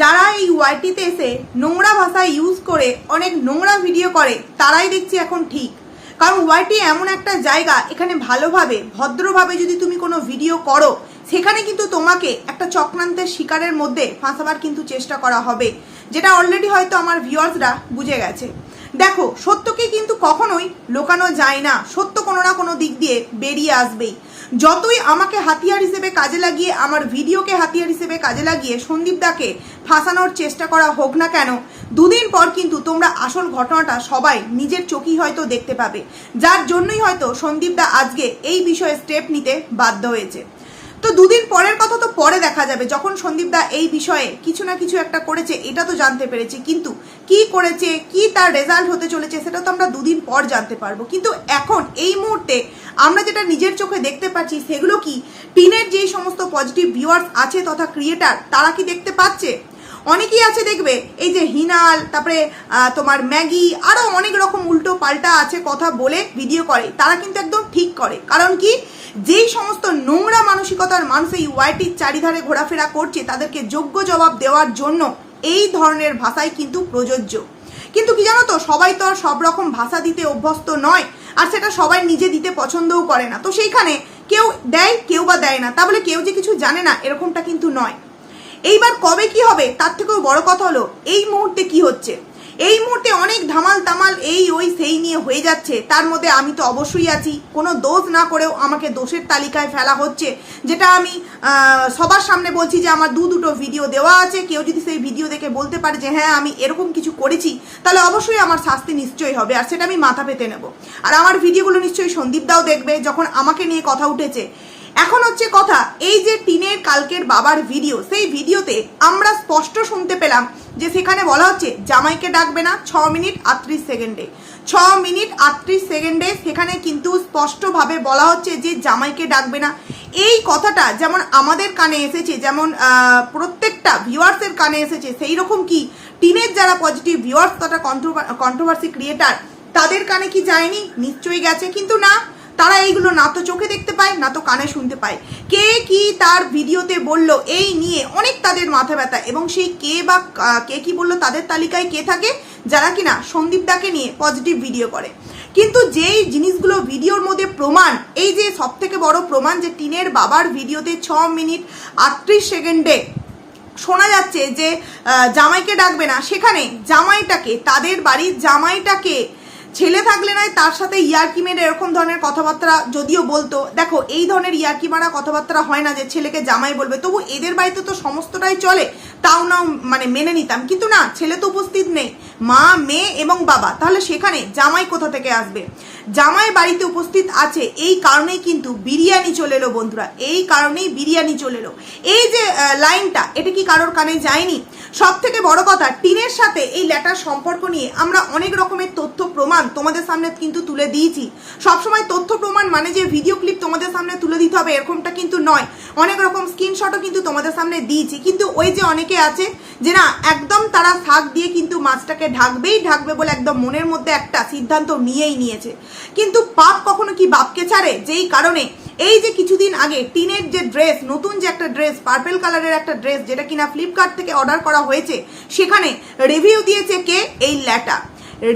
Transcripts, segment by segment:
যারা এই ওয়াইটিতে এসে নোংরা ভাষা ইউজ করে অনেক নোংরা ভিডিও করে, তারাই দেখছি এখন ঠিক। কারণ ওয়াইটি এমন একটা জায়গা, এখানে ভালোভাবে, ভদ্রভাবে যদি তুমি কোনো ভিডিও করো, সেখানে কিন্তু তোমাকে একটা চক্রান্তের শিকারের মধ্যে ফাঁসাবার কিন্তু চেষ্টা করা হবে, যেটা অলরেডি হয়তো আমার ভিউয়ার্সরা বুঝে গেছে। দেখো, সত্যকে কিন্তু কখনোই লোকানো যায় না। সত্য কোনো না কোনো দিক দিয়ে বেরিয়ে আসবেই। যতই আমাকে হাতিয়ার হিসেবে কাজে লাগিয়ে, আমার ভিডিওকে হাতিয়ার হিসেবে কাজে লাগিয়ে সন্দীপ দাকে ফাঁসানোর চেষ্টা করা হোক না কেন, দুদিন পর কিন্তু তোমরা আসল ঘটনাটা সবাই নিজের চোখেই হয়তো দেখতে পাবে। যার জন্যই হয়তো সন্দীপ দা আজকে এই বিষয়ে স্টেপ নিতে বাধ্য হয়েছে। তো দুদিন পরের কথা তো পরে দেখা যাবে, যখন সন্দীপদা এই বিষয়ে কিছু না কিছু একটা করেছে, এটা তো জানতে পেরেছি। কিন্তু কি করেছে, কি তার রেজাল্ট হতে চলেছে, সেটা তো আমরা দুদিন পর জানতে পারব। কিন্তু এখন, এই মুহূর্তে আমরা যেটা নিজের চোখে দেখতে পাচ্ছি, সেগুলো কি? টিনের যেই সমস্ত পজিটিভ ভিউয়ার্স আছে তথা ক্রিয়েটার তারা কি দেখতে পাচ্ছে? অনেকেই আছে দেখবে, এই যে হিনাল, তারপরে তোমার ম্যাগি আরও অনেক রকম উল্টো পাল্টা আছে কথা বলে ভিডিও করে, তারা কিন্তু একদম ঠিক করে। কারণ কি? যেই সমস্ত নোংরা মানসিকতার মানুষ এই ওয়াইটির চারিধারে ঘোরাফেরা করছে, তাদেরকে যোগ্য জবাব দেওয়ার জন্য এই ধরনের ভাষাই কিন্তু প্রযোজ্য। কিন্তু কি জানো তো, সবাই তো আর সব রকম ভাষা দিতে অভ্যস্ত নয়, আর সেটা সবাই নিজে দিতে পছন্দও করে না। তো সেইখানে কেউ দেয়, কেউ বা দেয় না। তা বলে কেউ যে কিছু জানে না, এরকমটা কিন্তু নয়। এইবার কবে কি হবে? তার থেকেও বড় কথা হলো, এই মুহূর্তে কি হচ্ছে? এই মুহূর্তে অনেক ধামাল তামাল এই, ওই, সেই নিয়ে হয়ে যাচ্ছে। তার মধ্যে আমি তো অবশ্যই আছি। কোনো দোষ না করেও আমাকে দোষের তালিকায় ফেলা হচ্ছে। যেটা আমি সবার সামনে বলছি যে আমার দু দুটো ভিডিও দেওয়া আছে। কেউ যদি সেই ভিডিও দেখে বলতে পারে যে হ্যাঁ আমি এরকম কিছু করেছি, তাহলে অবশ্যই আমার শাস্তি নিশ্চয়ই হবে। আর সেটা আমি মাথা পেতে নেব। আর আমার ভিডিওগুলো নিশ্চয়ই সন্দীপ দাও দেখবে, যখন আমাকে নিয়ে কথা উঠেছে। এখন হচ্ছে কথা, এই যে টিনের কালকের বাবার ভিডিও সেই ভিডিওতে আমরা স্পষ্ট শুনতে পেলাম যে সেখানে বলা হচ্ছে জামাইকে ডাকবে না, ছ মিনিট আটত্রিশ সেকেন্ডে। ছ মিনিট আটত্রিশ সেকেন্ডে সেখানে কিন্তু স্পষ্টভাবে বলা হচ্ছে যে জামাইকে ডাকবে না। এই কথাটা যেমন আমাদের কানে এসেছে, যেমন প্রত্যেকটা ভিউয়ার্সের কানে এসেছে, সেই রকম কি টিনের যারা পজিটিভ ভিউয়ার্স তথা কন্ট্রোভার্সি ক্রিয়েটার তাদের কানে কি যায়নি? নিশ্চয়ই গেছে, কিন্তু না। তারা এইগুলো না তো চোখে দেখতে পায়, না তো কানে শুনতে পায়। কে কি তার ভিডিওতে বলল, এই নিয়ে অনেক তাদের মাথা ব্যথা এবং সেই কে বা কে, কি বলল তাদের তালিকায় কে থাকে, যারা কিনা সন্দীপ দাকে নিয়ে পজিটিভ ভিডিও করে। কিন্তু যেই জিনিসগুলো ভিডিওর মধ্যে প্রমাণ, এই যে সব থেকে বড় প্রমাণ যে টিনের বাবার ভিডিওতে ছ মিনিট আটত্রিশ সেকেন্ডে শোনা যাচ্ছে যে জামাইকে ডাকবে না, সেখানে জামাইটাকে, তাদের বাড়ির জামাইটাকে ছেলে থাকলে নয়, তার সাথে ইয়ার্কি মেরে এরকম ধরনের কথাবার্তা যদিও বলতো। দেখো, এই ধরনের ইয়ার্কি মারা কথাবার্তা হয় না যে ছেলেকে জামাই বলবে। তবু এদের বাড়িতে তো সমস্তটাই চলে, তাও না মানে মেনে নিতাম। কিন্তু না, ছেলে তো উপস্থিত নেই। মা, মেয়ে এবং বাবা, তাহলে সেখানে জামাই কোথা থেকে আসবে? জামাই বাড়িতে উপস্থিত আছে। এই কারণেই কিন্তু বিরিয়ানি চলে এলো বন্ধুরা। এই কারণেই বিরিয়ানি চলে এলো। এই যে লাইনটা, এটা কি কারোর কানে যায়নি? সব থেকে বড় কথা, টিনের সাথে এই ল্যাটার সম্পর্ক নিয়ে আমরা অনেক রকমের তথ্য প্রমাণ তোমাদের সামনে কিন্তু তুলে দিয়েছি। সবসময় তথ্য প্রমাণ মানে যে ভিডিও ক্লিপ তোমাদের সামনে তুলে দিতে হবে এরকমটা কিন্তু নয়। অনেক রকম স্ক্রিনশটও কিন্তু তোমাদের সামনে দিয়েছি। কিন্তু ওই যে অনেকে আছে যে না, একদম তারা শাক দিয়ে কিন্তু মাছটাকে ঢাকবেই ঢাকবে বলে একদম মনের মধ্যে একটা সিদ্ধান্ত নিয়েই নিয়েছে। কিন্তু পাপ কখনো কি বাপকে ছাড়ে? যেই কারণে এই যে কিছুদিন আগে টিনের যে ড্রেস, নতুন যে একটা ড্রেস পার্পেল কালারের একটা ড্রেস যেটা কিনা ফ্লিপকার্ট থেকে অর্ডার করা হয়েছে, সেখানে রিভিউ দিয়েছে কে? এই ল্যাটা।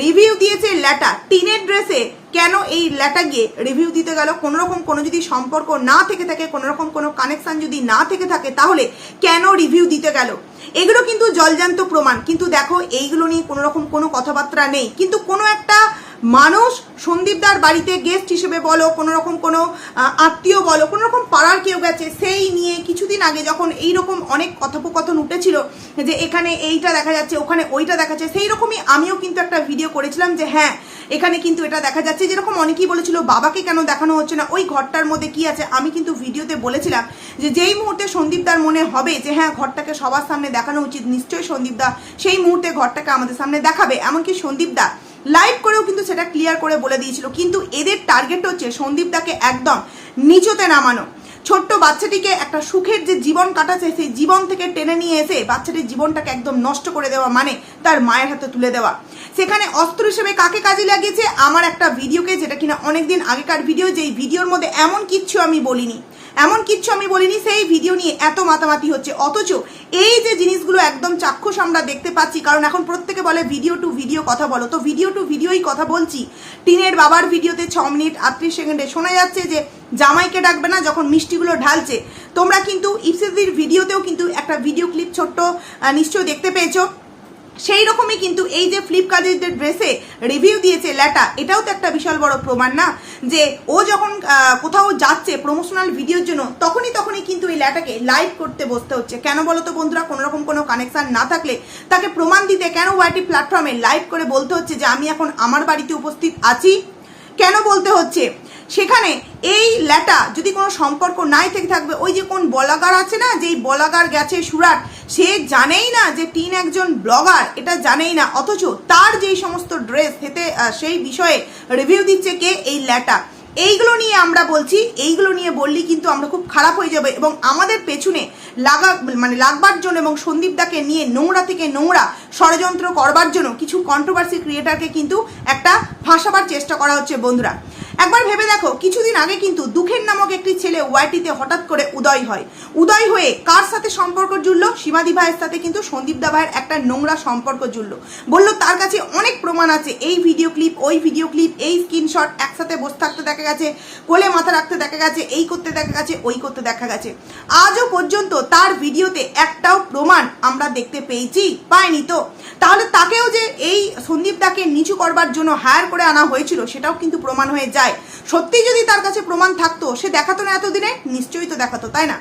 রিভিউ দিয়েছে ল্যাটা। টিনের ড্রেসে কেন এই ল্যাটা গিয়ে রিভিউ দিতে গেল? কোনো রকম কোনো যদি সম্পর্ক না থেকে থাকে কোনো রকম কোনো কানেকশান যদি না থেকে থাকে, তাহলে কেন রিভিউ দিতে গেল? এগুলো কিন্তু জলজান্ত প্রমাণ। কিন্তু দেখো, এইগুলো নিয়ে কোনো রকম কোনো কথাবার্তা নেই। কিন্তু কোনো একটা মানুষ সন্দীপদার বাড়িতে গেস্ট হিসেবে বলো কোনো রকম কোনো আত্মীয় বলো কোনো রকম পাড়ার কেউ গেছে, সেই নিয়ে কিছুদিন আগে যখন এই রকম অনেক কথোপকথন উঠেছিল যে এখানে এইটা দেখা যাচ্ছে, ওখানে ওইটা দেখা যাচ্ছে সেই রকমই আমিও কিন্তু একটা ভিডিও করেছিলাম যে হ্যাঁ এখানে কিন্তু এটা দেখা যাচ্ছে। যেরকম অনেকেই বলেছিল, বাবাকে কেন দেখানো হচ্ছে না? ওই ঘরটার মধ্যে কি আছে? আমি কিন্তু ভিডিওতে বলেছিলাম যে যেই মুহূর্তে সন্দীপদার মনে হবে যে হ্যাঁ ঘরটাকে সবার সামনে দেখানো উচিত। নিশ্চয়ই সন্দীপদা সেই মুহূর্তে ঘরটাকে আমাদের সামনে দেখাবে। এমনকি সন্দীপদা লাইভ করেও কিন্তু সেটা ক্লিয়ার করে বলে দিয়েছিল। কিন্তু এদের টার্গেট হচ্ছে সন্দীপদাকে একদম নিচতে নামানো। ছোট্ট বাচ্চাটিকে একটা সুখের যে জীবন কাটাচ্ছে, সেই জীবন থেকে টেনে নিয়ে এসে বাচ্চাটির জীবনটাকে একদম নষ্ট করে দেওয়া মানে তার মায়ের হাতে তুলে দেওয়া। সেখানে অস্ত্র হিসেবে কাকে কাজে লাগিয়েছে? আমার একটা ভিডিওকে, যেটা কিনা অনেকদিন আগেকার ভিডিও, যেই ভিডিওর মধ্যে এমন কিচ্ছু আমি বলিনি। এমন কিচ্ছু আমি বলিনি, সেই ভিডিও নিয়ে এত মাতামাতি হচ্ছে। অথচ এই যে জিনিসগুলো একদম চাক্ষুষ আমরা দেখতে পাচ্ছি, কারণ এখন প্রত্যেকে বলে ভিডিও টু ভিডিও কথা বলো। তো ভিডিও টু ভিডিওই কথা বলছি। টিনের বাবার ভিডিওতে ছ মিনিট আটত্রিশ সেকেন্ডে শোনা যাচ্ছে যে জামাইকে ডাকবে না যখন মিষ্টিগুলো ঢালছে। তোমরা কিন্তু ইপসিদির ভিডিওতেও কিন্তু একটা ভিডিও ক্লিপ ছোট্ট নিশ্চয়ই দেখতে পেয়েছ। সেই রকমই কিন্তু এই যে ফ্লিপকার্টের ড্রেসে রিভিউ দিয়েছে ল্যাটা, এটাও তো একটা বিশাল বড় প্রমাণ না? যে ও যখন কোথাও যাচ্ছে প্রমোশনাল ভিডিওর জন্য, তখনই তখনই কিন্তু এই ল্যাটাকে লাইভ করতে বসতে হচ্ছে। কেন বলো তো বন্ধুরা কোনো রকম কোনো কানেকশান না থাকলে তাকে প্রমাণ দিতে কেন ওয়াইটি প্ল্যাটফর্মে লাইভ করে বলতে হচ্ছে যে, আমি এখন আমার বাড়িতে উপস্থিত আছি? কেন বলতে হচ্ছে? সেখানে এই ল্যাটা যদি কোনো সম্পর্ক নাই থেকে থাকবে, ওই যে কোন বলাগার আছে না, যেই বলাগার গেছে সুরাট, সে জানেই না যে টিন একজন ব্লগার, এটা জানেই না, অথচ তার যেই সমস্ত ড্রেস হেতে সেই বিষয়ে রিভিউ দিচ্ছে কে এই ল্যাটা। এইগুলো নিয়ে আমরা বলছি, এইগুলো নিয়ে বললেই কিন্তু আমরা খুব খারাপ হয়ে যাবে এবং আমাদের পেছনে লাগা মানে লাগবার জন্য এবং সন্দীপদাকে নিয়ে নোংরা থেকে নোংরা ষড়যন্ত্র করবার জন্য কিছু কন্ট্রোভার্সি ক্রিয়েটারকে কিন্তু একটা ফাঁসাবার চেষ্টা করা হচ্ছে, বন্ধুরা। একবার ভেবে দেখো, কিছুদিন আগে কিন্তু দুঃখের নামক একটি ছেলে ওয়াইটিতে হঠাৎ করে উদয় হয়। উদয় হয়ে কার সাথে সম্পর্ক জুড়লো? সীমাদি ভাইয়ের সাথে কিন্তু সন্দীপ দা ভাইয়ের একটা নোংরা সম্পর্ক জুড়ল। বলল, তার কাছে অনেক প্রমাণ আছে। এই ভিডিও ক্লিপ, ওই ভিডিও ক্লিপ, এই স্ক্রিনশট একসাথে বসে থাকতে দেখা গেছে, কোলে মাথা রাখতে দেখা গেছে, এই করতে দেখা গেছে, ওই করতে দেখা গেছে। আজও পর্যন্ত তার ভিডিওতে একটাও প্রমাণ আমরা দেখতে পেয়েছি, পাইনি তো। তাহলে তাকেও যে এই সন্দীপ দাকে নিচু করবার জন্য হায়ার করে আনা হয়েছিল, সেটাও কিন্তু প্রমাণ হয়ে যায়। সত্যি যদি তার কাছে প্রমাণ থাকতো, সে দেখাতো না এতদিনে? নিশ্চয়ই তো দেখাতো, তাই না?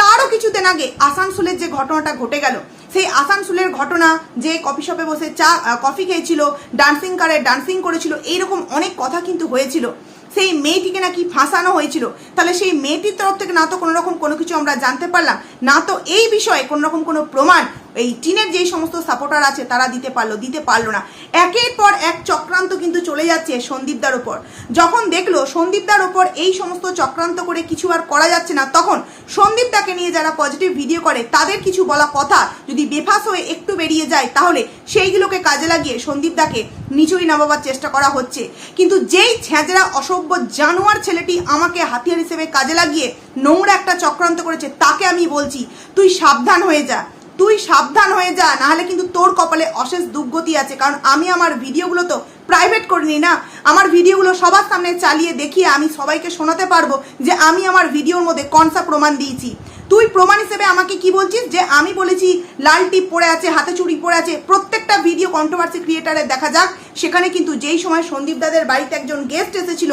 তারও কিছুদিন আগে আসানসোলের যে ঘটনাটা ঘটে গেল, সেই আসানসোলের ঘটনা, যে কফি শপে বসে চা কফি খেয়েছিল ডান্সিং কারে ডান্সিং করেছিল, এইরকম অনেক কথা কিন্তু হয়েছিল। সেই মেয়েটিকে নাকি ফাঁসানো হয়েছিল। তাহলে সেই মেয়েটির তরফ থেকে না তো কোনো রকম কোনো কিছু আমরা জানতে পারলাম, না তো এই বিষয়ে কোনো রকম কোনো প্রমাণ এই টিনের যেই সমস্ত সাপোর্টার আছে, তারা দিতে পারল দিতে পারল না। একের পর এক চক্রান্ত কিন্তু চলে যাচ্ছে সন্দীপদার ওপর যখন দেখল সন্দীপদার ওপর এই সমস্ত চক্রান্ত করে কিছু আর করা যাচ্ছে না, তখন সন্দীপদাকে নিয়ে যারা পজিটিভ ভিডিও করে, তাদের কিছু বলা কথা যদি বেফাস হয়ে একটু বেরিয়ে যায়, তাহলে সেইগুলোকে কাজে লাগিয়ে সন্দীপদাকে নিচুই নামাবার চেষ্টা করা হচ্ছে। কিন্তু যেই ছ্যাঁচড়া অসভ্য জানোয়ার ছেলেটি আমাকে হাতিয়ার হিসেবে কাজে লাগিয়ে নোংরা একটা চক্রান্ত করেছে, তাকে আমি বলছি, তুই সাবধান হয়ে যা। তুই সাবধান হয়ে যা, নাহলে কিন্তু তোর কপালে অশেষ দুর্গতি আছে। কারণ আমি আমার ভিডিওগুলো তো প্রাইভেট করিনি না। আমার ভিডিওগুলো সবার সামনে চালিয়ে দেখিয়ে আমি সবাইকে শোনাতে পারব যে আমি আমার ভিডিওর মধ্যে কনসা প্রমাণ দিয়েছি। তুই প্রমাণ হিসেবে আমাকে কি বলছিস? যে আমি বলেছি, লাল টিপ পড়ে আছে, হাতে চুড়ি পড়ে আছে, প্রত্যেকটা ভিডিও কন্ট্রোভার্সি ক্রিয়েটারের দেখা যাক। সেখানে কিন্তু যেই সময় সন্দীপ দাদের বাড়িতে একজন গেস্ট এসেছিল,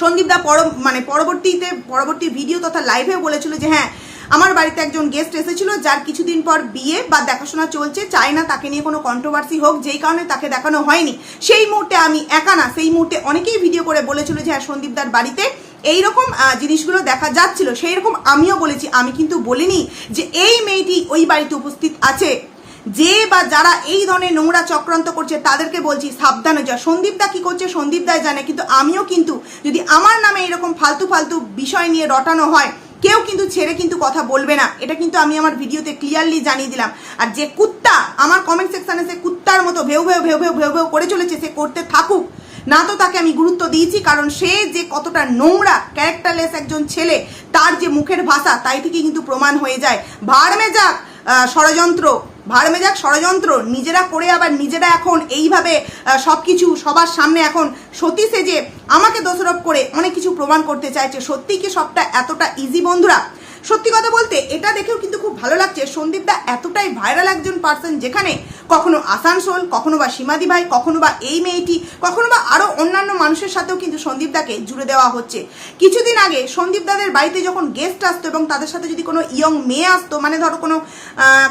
সন্দীপ দা পর মানে পরবর্তীতে পরবর্তী ভিডিও তথা লাইভেও বলেছিল যে হ্যাঁ আমার বাড়িতে একজন গেস্ট এসেছিল যার কিছুদিন পর বিয়ে বা দেখাশোনা চলছে। চাই না তাকে নিয়ে কোনো কন্ট্রোভার্সি হোক যেই কারণে তাকে দেখানো হয়নি। সেই মুহূর্তে আমি একা না সেই মুহূর্তে অনেকেই ভিডিও করে বলেছিল যে হ্যাঁ সন্দীপদার বাড়িতে এইরকম আহ, জিনিসগুলো দেখা যাচ্ছিল। সেই রকম আমিও বলেছি। আমি কিন্তু বলিনি যে এই মেয়েটি ওই বাড়িতে উপস্থিত আছে। যে বা যারা এই ধরনের নোংরা চক্রান্ত করছে তাদেরকে বলছি সাবধানে যা সন্দীপ দা কি করছে সন্দীপদায় জানে। কিন্তু আমিও কিন্তু যদি আমার নামে এরকম ফালতু ফালতু বিষয় নিয়ে রটানো হয় কেউ কিন্তু ছেড়ে কিন্তু কথা বলবে না। এটা কিন্তু আমি আমার ভিডিওতে ক্লিয়ারলি জানিয়ে দিলাম। আর যে কুত্তা আমার কমেন্ট সেকশানে সে কুত্তার মতো ভেউ ভেউ ভেউ ভেউ ভেউ ভেউ করে চলেছে, সে করতে থাকুক। না তো তাকে আমি গুরুত্ব দিয়েছি, কারণ সে যে কতটা নোংরা ক্যারেক্টারলেস একজন ছেলে, তার যে মুখের ভাষা, তাই থেকে কিন্তু প্রমাণ হয়ে যায়। ভার মেজাক ষড়যন্ত্র। ভাড়মে যাক ষড়যন্ত্র নিজেরা করে আবার নিজেরা এখন এইভাবে সব কিছু সবার সামনে এখন সতী সেজে আমাকে দোষারোপ করে অনেক কিছু প্রমাণ করতে চাইছে সত্যি কি সবটা এতটা ইজি বন্ধুরা? সত্যি কথা বলতে, এটা দেখেও কিন্তু খুব ভালো লাগছে। সন্দীপ দা এতটাই ভাইরাল একজন পার্সন যেখানে কখনো আসানসোল, কখনো বা সীমাদি ভাই, কখনো বা এই মেয়েটি, কখনো বা আরও অন্যান্য মানুষের সাথেও কিন্তু সন্দীপ দাকে জুড়ে দেওয়া হচ্ছে। কিছুদিন আগে সন্দীপ দাদের বাড়িতে যখন গেস্ট আসতো এবং তাদের সাথে যদি কোনো ইয়ং মেয়ে আসতো মানে ধরো কোনো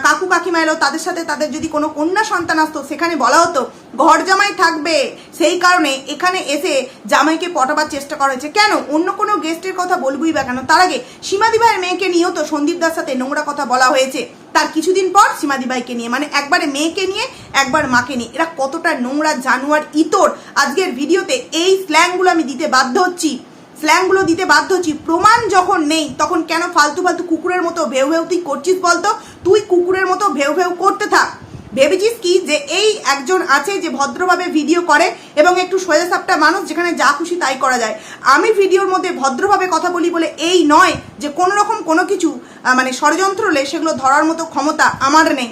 কাকু কাকিমা এলো, তাদের সাথে তাদের যদি কোনো কন্যা সন্তান আসতো, সেখানে বলা হতো ঘর জামাই থাকবে। সেই কারণে এখানে এসে জামাইকে পটাবার চেষ্টা করা হয়েছে। কেন? অন্য কোনো গেস্টের কথা বলবই বা কেন? তার আগে সীমাদি ভাইয়ের মেয়েকে নিয়েও তো সন্দীপ দার সাথে নোংরা কথা বলা হয়েছে। তার কিছুদিন পর সীমাদি ভাইকে নিয়ে মানে একবারে মেয়েকে নিয়ে, একবার মাকে নিয়ে। এরা কতটা নোংরা জানুয়ার, ইতর। আজকের ভিডিওতে এই স্ল্যাংগুলো আমি দিতে বাধ্য হচ্ছি। স্ল্যাংগুলো দিতে বাধ্য হচ্ছি। প্রমাণ যখন নেই, তখন কেন ফালতু ফালতু কুকুরের মতো ভেউ ভেউ তুই করছিস বলতো? তুই কুকুরের মতো ভেউ ভেউ করতে থাক। ভেবেছিস কি যে এই একজন আছে যে ভদ্রভাবে ভিডিও করে এবং একটু সোজা সাপটা মানুষ যেখানে যা খুশি তাই করা যায়? আমি ভিডিওর মধ্যে ভদ্রভাবে কথা বলি বলে এই নয় যে কোনো রকম কোনো কিছু মানে ষড়যন্ত্র হলে সেগুলো ধরার মতো ক্ষমতা আমার নেই।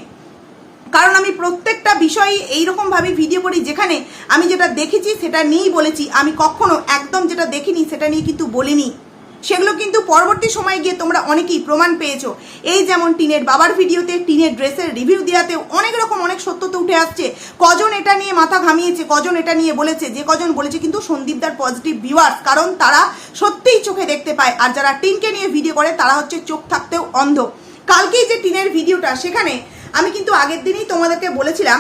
কারণ আমি প্রত্যেকটা বিষয়ে এইরকমভাবে ভিডিও করি যেখানে আমি যেটা দেখেছি সেটা নিয়েই বলেছি। আমি কখনো একদম যেটা দেখিনি সেটা নিয়ে কিন্তু বলিনি। সেগুলো কিন্তু পরবর্তী সময়ে গিয়ে তোমরা অনেকেই প্রমাণ পেয়েছ। এই যেমন টিনের বাবার ভিডিওতে, টিনের ড্রেসের রিভিউ দেওয়াতে অনেক রকম, অনেক সত্য তো উঠে আসছে। কজন এটা নিয়ে মাথা ঘামিয়েছে, কজন এটা নিয়ে বলেছে, যে কজন বলেছে কিন্তু সন্দীপদার পজিটিভ ভিউয়ার্স কারণ তারা সত্যিই চোখে দেখতে পায়। আর যারা টিনকে নিয়ে ভিডিও করে, তারা হচ্ছে চোখ থাকতেও অন্ধ। কালকেই যে টিনের ভিডিওটা, সেখানে আমি কিন্তু আগের দিনই তোমাদেরকে বলেছিলাম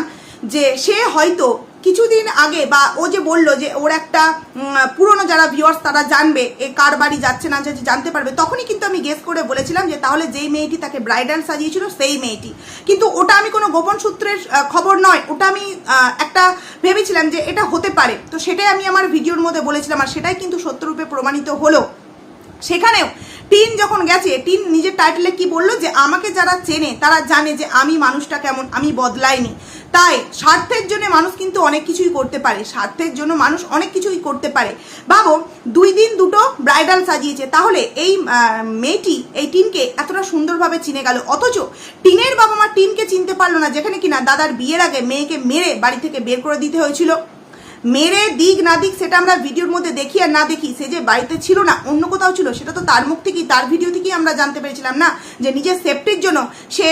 যে সে হয়তো কিছুদিন আগে বা ও যে বলল যে ওর একটা পুরনো যারা ভিউয়ার্স তারা জানবে, এ কার বাড়ি যাচ্ছে না যাচ্ছে জানতে পারবে, তখনই কিন্তু আমি গেস করে বলেছিলাম যে তাহলে যেই মেয়েটি তাকে ব্রাইডাল সাজিয়েছিল সেই মেয়েটি। কিন্তু ওটা আমি কোনো গোপন সূত্রের খবর নয়, ওটা আমি একটা ভেবেছিলাম যে এটা হতে পারে। তো সেটাই আমি আমার ভিডিওর মধ্যে বলেছিলাম, আর সেটাই কিন্তু সত্যরূপে প্রমাণিত হলো। সেখানেও টিন যখন গেছে, টিন নিজের টাইটেলে কি বলল যে, আমাকে যারা চেনে, তারা জানে যে আমি মানুষটা কেমন, আমি বদলাইনি। তাই স্বার্থের জন্য মানুষ কিন্তু অনেক কিছুই করতে পারে, স্বার্থের জন্য মানুষ অনেক কিছুই করতে পারে। ভাবো দুই দিন দুটো ব্রাইডাল সাজিয়েছে, তাহলে এই মেয়েটি, এই টিনকে এতটা সুন্দরভাবে চিনে গেল। অথচ টিনের বাবা মা টিনকে চিনতে পারল না, যেখানে কিনা দাদার বিয়ের আগে মেয়েকে মেরে বাড়ি থেকে বের করে দিতে হয়েছিল। মেরে দিক না দিক সেটা আমরা ভিডিওর মধ্যে দেখি আর না দেখি, সে যে বাড়িতে ছিল না, অন্য কোথাও ছিল, সেটা তো তার মুখ থেকেই, তার ভিডিও থেকেই আমরা জানতে পেরেছিলাম না যে নিজের সেফটির জন্য সে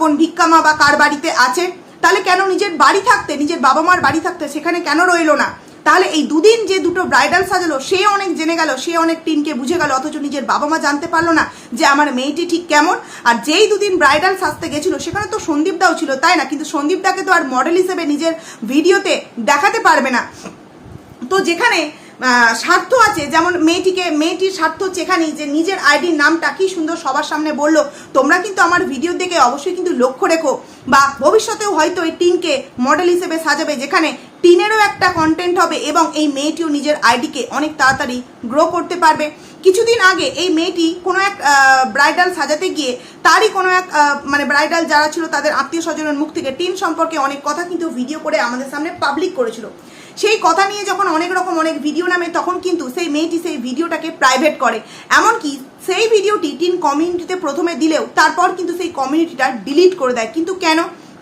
কোন ভিক্ষামা বা কার বাড়িতে আছে। তাহলে কেন নিজের বাড়ি থাকতে, নিজের বাবা মার বাড়ি থাকতে সেখানে কেন রইল না? তাহলে এই দুদিন যে দুটো ব্রাইডাল সাজালো, সে অনেক জেনে গেল, সে অনেক টিনকে বুঝে গেল, অথচ নিজের বাবা মা জানতে পারল না যে আমার মেয়েটি ঠিক কেমন। আর যেই দুদিন ব্রাইডাল সাজতে গেছিল, সেখানে তো সন্দীপ দাও ছিল, তাই না? কিন্তু সন্দীপ দাকে তো আর মডেল হিসেবে নিজের ভিডিওতে দেখাতে পারবে না। তো যেখানে স্বার্থ আছে, যেমন মেয়েটিকে, মেয়েটির স্বার্থ হচ্ছে এখানেই যে নিজের আইডির নামটা কি সুন্দর সবার সামনে বলল। তোমরা কিন্তু আমার ভিডিও দেখে অবশ্যই কিন্তু লক্ষ্য রেখো বা ভবিষ্যতেও হয়তো এই টিনকে মডেল হিসেবে সাজাবে, যেখানে টিনেরও একটা কন্টেন্ট হবে এবং এই মেয়েটিও নিজের আইডিকে অনেক তাড়াতাড়ি গ্রো করতে পারবে। কিছুদিন আগে এই মেয়েটি কোনো এক ব্রাইডাল সাজাতে গিয়ে তারই কোনো এক মানে ব্রাইডাল যারা ছিল তাদের আত্মীয় স্বজনের মুখ থেকে টিন সম্পর্কে অনেক কথা কিন্তু ভিডিও করে আমাদের সামনে পাবলিক করেছিল। সেই কথা নিয়ে যখন অনেক রকম অনেক ভিডিও নামে, তখন কিন্তু সেই মেয়েটি সেই ভিডিওটাকে প্রাইভেট করে। এমনকি সেই ভিডিওটি টিন কমিউনিটিতে প্রথমে দিলেও, তারপর কিন্তু সেই কমিউনিটিটা ডিলিট করে দেয়। কিন্তু কেন?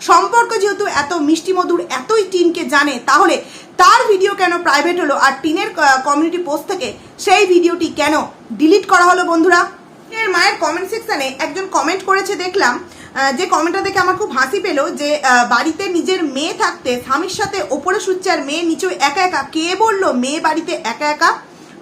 সম্পর্ক যেহেতু এত মিষ্টি মধুর, এতই টিনকে জানে, তাহলে তার ভিডিও কেন প্রাইভেট হলো আর টিনের কমিউনিটি পোস্ট থেকে সেই ভিডিওটি কেন ডিলিট করা হলো বন্ধুরা? এর মায়ের কমেন্ট সেকশানে একজন কমেন্ট করেছে, দেখলাম যে কমেন্টটা দেখে আমার খুব হাসি পেল যে বাড়িতে নিজের মেয়ে থাকতে স্বামীর সাথে ওপরে আর মেয়ে নিচে, একা একা। কে বলল মেয়ে বাড়িতে একা একা?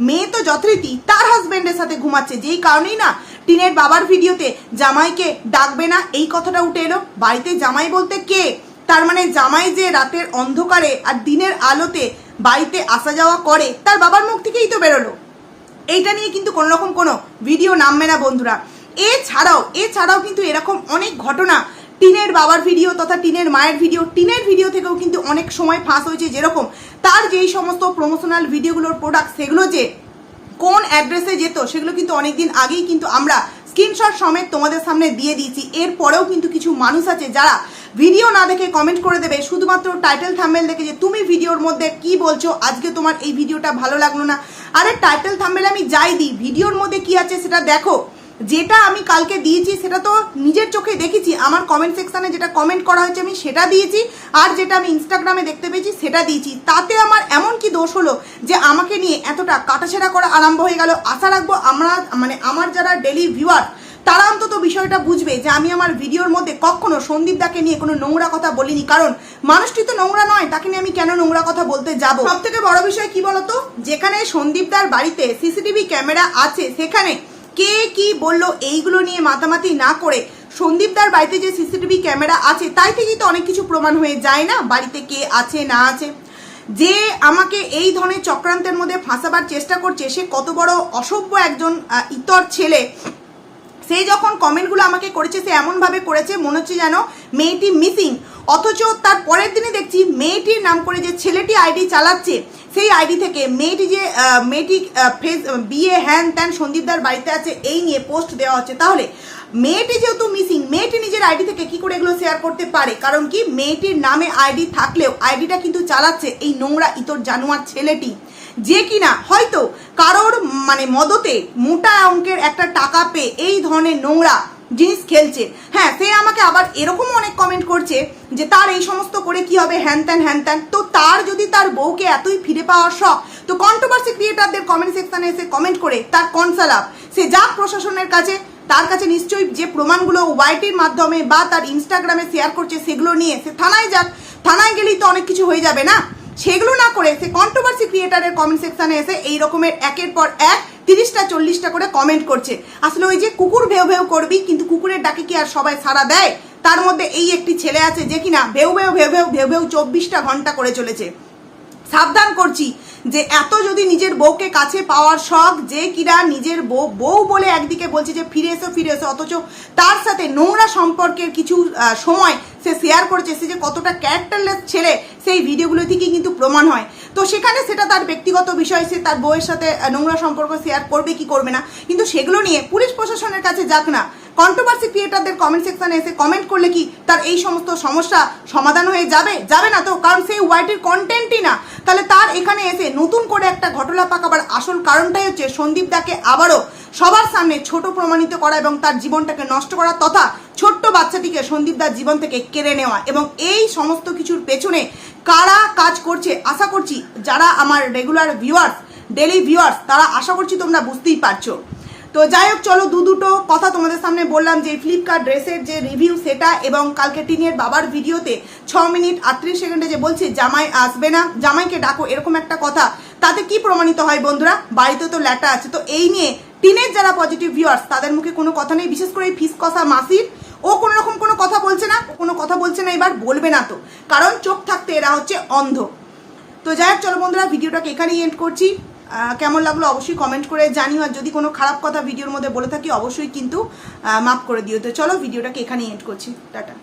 মেয়ে তো যথারীতি তার হাজবেন্ডের সাথে ঘুমাচ্ছে, যেই কারণেই না টিনের বাবার ভিডিওতে জামাইকে ডাকবে না, এই কথাটা উঠে এলো। বাড়িতে জামাই বলতে কে? তার মানে জামাই যে রাতের অন্ধকারে আর দিনের আলোতে বাড়িতে আসা যাওয়া করে, তার বাবার মুখ থেকেই তো বেরোলো। এইটা নিয়ে কিন্তু কোনো রকম কোনো ভিডিও নামবে না বন্ধুরা। এছাড়াও এছাড়াও কিন্তু এরকম অনেক ঘটনা। টিনের বাবার ভিডিও তথা টিনের মায়ের ভিডিও টিনের ভিডিও থেকেও কিন্তু অনেক সময় ফাঁস হয়েছে যেরকম। তার যেই সমস্ত প্রমোশনাল ভিডিওগুলোর প্রোডাক্ট সেগুলো যে কোন অ্যাড্রেসে যেত, সেগুলো কিন্তু অনেকদিন আগেই কিন্তু আমরা স্ক্রিনশট সমেত তোমাদের সামনে দিয়ে দিয়েছি। এরপরেও কিন্তু কিছু মানুষ আছে যারা ভিডিও না দেখে কমেন্ট করে দেবে। শুধুমাত্র টাইটেল থাম্বেল দেখে যে, তুমি ভিডিওর মধ্যে কি বলছো? আজকে তোমার এই ভিডিওটা ভালো লাগল না। আরে টাইটেল থাম্বেল আমি যাই দিই। ভিডিওর মধ্যে কি আছে সেটা দেখো। যেটা আমি কালকে দিয়েছি, সেটা তো নিজের চোখে দেখেছি। আমার কমেন্ট সেকশানে যেটা কমেন্ট করা হয়েছে, আমি সেটা দিয়েছি। আর যেটা আমি ইনস্টাগ্রামে দেখতে পেয়েছি, সেটা দিয়েছি। তাতে আমার এমন কি দোষ হলো যে আমাকে নিয়ে এতটা কাটাছেড়া করা আরম্ভ হয়ে গেল? আশা রাখব আমরা মানে আমার যারা ডেলি ভিউয়ার তারা অন্তত বিষয়টা বুঝবে যে আমি আমার ভিডিওর মধ্যে কখনো সন্দীপ দাকে নিয়ে কোনো নোংরা কথা বলিনি। কারণ মানুষটি তো নোংরা নয়, তাকে নিয়ে আমি কেন নোংরা কথা বলতে যাব? সব থেকে বড় বিষয় কি বলতো? যেখানে সন্দীপ দার বাড়িতে সিসিটিভি ক্যামেরা আছে, সেখানে কে কি বলল এইগুলো নিয়ে মাতামাতি না করে? সন্দীপদার বাড়িতে যে সিসিটিভি ক্যামেরা আছে, তাই থেকেই তো অনেক কিছু প্রমাণ হয়ে যায় না? বাড়িতে কে আছে, না আছে? যে আমাকে এই ধরনের চক্রান্তের মধ্যে ফাঁসাবার চেষ্টা করছে, সে কত বড় অসভ্য একজন ইতর ছেলে। সে যখন কমেন্টগুলো আমাকে করেছে, সে এমনভাবে করেছে, মনে হচ্ছে যেন মেয়েটি মিসিং অথচ তার পরের দিনে দেখছি মেয়েটির নাম করে যে ছেলেটি আইডি চালাচ্ছে, সেই আইডি থেকে মেয়েটি যে মেয়েটি ফেস, বিয়ে, হ্যান ত্যান সন্দীপদার বাড়িতে আছে, এই নিয়ে পোস্ট দেওয়া হচ্ছে। তাহলে মেয়েটি যেহেতু মিসিং মেয়েটি নিজের আইডি থেকে কি করে এগুলো শেয়ার করতে পারে? কারণ কি মেয়েটির নামে আইডি থাকলেও আইডিটা কিন্তু চালাচ্ছে এই নোংরা ইতর জানোয়ার ছেলেটি। যে কিনা হয়তো কারোর মানে মদতে মোটা অঙ্কের একটা টাকা পেয়ে এই ধরনের নোংরা জিনিস খেলছে। হ্যাঁ সে আমাকে আবার এরকমও অনেক কমেন্ট করছে যে তার এই সমস্ত করে কি হবে, হ্যান ত্যান হ্যান ত্যান। তো তার যদি তার বউকে এতই ফিরে পাওয়ার শখ, তো কন্ট্রোভার্সি ক্রিয়েটারদের কমেন্ট সেকশনে এসে কমেন্ট করে তার কনসালাপ সে যাক প্রশাসনের কাছে, তার কাছে নিশ্চয়ই যে প্রমাণগুলো ওয়াইটির মাধ্যমে বা তার ইনস্টাগ্রামে শেয়ার করছে, সেগুলো নিয়ে সে থানায় যাক। থানায় গেলেই তো অনেক কিছু হয়ে যাবে না? সেগুলো না করে সে কন্ট্রোভার্সি ক্রিয়েটারের কমেন্ট সেকশানে এসে এই রকমের একের পর এক তিরিশটা, চল্লিশটা করে কমেন্ট করছে। আসলে ওই যে কুকুর ভেউ ভেউ করবি কিন্তু কুকুরের ডাকে কি আর সবাই সাড়া দেয়? তার মধ্যে এই একটি ছেলে আছে যে কিনা ভেউ ভেউ ভেউ ভেউ ভেউ ভেউ চব্বিশটা ঘণ্টা করে চলেছে। সাবধান করছি যে এত যদি নিজের বউকে কাছে পাওয়ার শখ যে কিরা নিজের বউ বউ বলে একদিকে বলছে যে ফিরে এসো ফিরে এসো, অথচ তার সাথে নোংরা সম্পর্কের কিছু সময় সে শেয়ার করেছে, সে যে কতটা ক্যারেক্টারলেস ছেলে, সেই ভিডিওগুলো থেকেই কিন্তু প্রমাণ হয়। তো সেখানে সেটা তার ব্যক্তিগত বিষয়, সে তার বউয়ের সাথে নোংরা সম্পর্ক শেয়ার করবে কি করবে না। কিন্তু সেগুলো নিয়ে পুলিশ প্রশাসনের কাছে যাক না। কন্ট্রোভার্সি ক্রিয়েটারদের কমেন্ট সেকশনে এসে কমেন্ট করলে কি তার এই সমস্ত সমস্যা সমাধান হয়ে যাবে? যাবে না তো? কারণ সেই ওয়াইটির কন্টেন্টই না। তাহলে তার এখানে এসে নতুন করে একটা ঘটনা পাকাবার আসল কারণটাই হচ্ছে সন্দীপ দাকে আবারও সবার সামনে ছোট প্রমাণিত করা এবং তার জীবনটাকে নষ্ট করা তথা ছোট্ট বাচ্চাটিকে সন্দীপ দার জীবন থেকে কেড়ে নেওয়া এবং এই সমস্ত কিছুর পেছনে কারা কাজ করছে? আশা করছি যারা আমার রেগুলার ভিউয়ার্স ডেলি ভিউয়ার্স তারা আশা করছি তোমরা বুঝতেই পারছ। তো যাই হোক, চলো দু দুটো কথা তোমাদের সামনে বললাম যে ফ্লিপকার্ট ড্রেসের যে রিভিউ সেটা এবং কালকে টিনের বাবার ভিডিওতে ছ মিনিট আটত্রিশ সেকেন্ডে যে বলছে, জামাই আসবে না। জামাইকে ডাকো, এরকম একটা কথা। তাতে কি প্রমাণিত হয় বন্ধুরা? বাড়িতে তো ল্যাটা আছে। তো এই নিয়ে টিনের যারা পজিটিভ ভিউয়ার্স তাদের মুখে কোনো কথা নেই, বিশেষ করে এই ফিস কষা মাসির। ও কোনো রকম কোনো কথা বলছে না কোনো কথা বলছে না, এবার বলবে না তো। কারণ চোখ থাকতে এরা হচ্ছে অন্ধ। তো যাই হোক, চলো বন্ধুরা, ভিডিওটাকে এখানেই এন্ড করছি। কেমন লাগল অবশ্যই কমেন্ট করে জানিও, আর যদি কোনো খারাপ কথা ভিডিওর মধ্যে বলে থাকি, অবশ্যই কিন্তু মাফ করে দিও। তো চলো, ভিডিওটাকে এখানেই এন্ড করছি। টাটা।